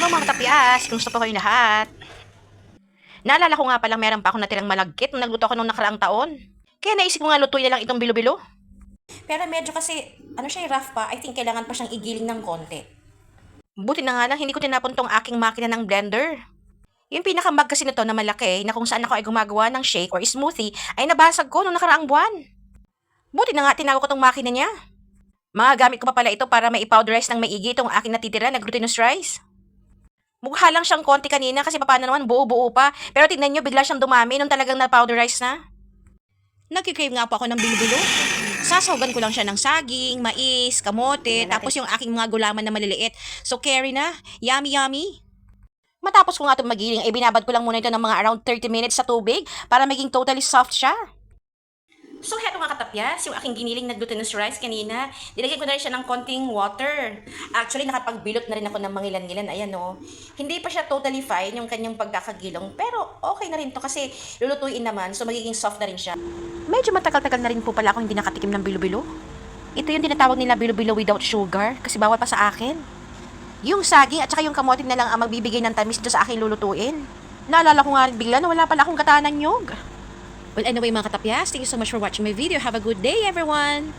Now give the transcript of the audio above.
Hello mga katapyas! Kumusta po kayo lahat? Naalala ko nga palang meron pa akong natirang malagkit nung nagluto ako nung nakaraang taon. Kaya naisip ko nga lutuin na lang itong bilo-bilo. Pero medyo kasi, ano siya, rough pa. I think kailangan pa siyang igiling ng konti. Buti na nga lang, hindi ko tinapon tong aking makina ng blender. Yung pinakamag kasi nito na malaki, na kung saan ako ay gumagawa ng shake or smoothie, ay nabasag ko nung nakaraang buwan. Buti na nga tinago ko tong makina niya. Mga gamit ko pa pala ito para may powderize ng maigi itong aking natitira na glutinous rice. Mukha lang siyang konti kanina kasi paano naman buo-buo pa. Pero tignan nyo, bigla siyang dumami nung talagang na-powderize na. Nagkikrave nga po ako ng bilo-bilo. Sasawagan ko lang siya ng saging, mais, kamote, tapos yung aking mga gulaman na maliliit. So, carry na. Yummy, yummy. Matapos ko nga itong magiling, ay binabad ko lang muna ito ng mga around 30 minutes sa tubig para maging totally soft siya. So, heto nga katapyas, yung aking giniling na glutinous rice kanina, nilagyan ko na rin siya ng konting water. Actually, nakapagbilot na rin ako ng mangilan-ngilan. Ayan, oh. Hindi pa siya totally fine yung kanyang pagkakagilong, pero okay na rin to kasi lulutuin naman, so magiging soft na rin siya. Medyo matagal-tagal na rin po pala ako hindi nakatikim ng bilo-bilo. Ito yung tinatawag nila bilo-bilo without sugar, kasi bawal pa sa akin. Yung saging at saka yung kamote na lang ang magbibigay ng tamis sa aking lulutuin. Naalala ko nga bigla na wala pala akong kataan ng nyog. Well, anyway mga katapyas, thank you so much for watching my video. Have a good day, everyone!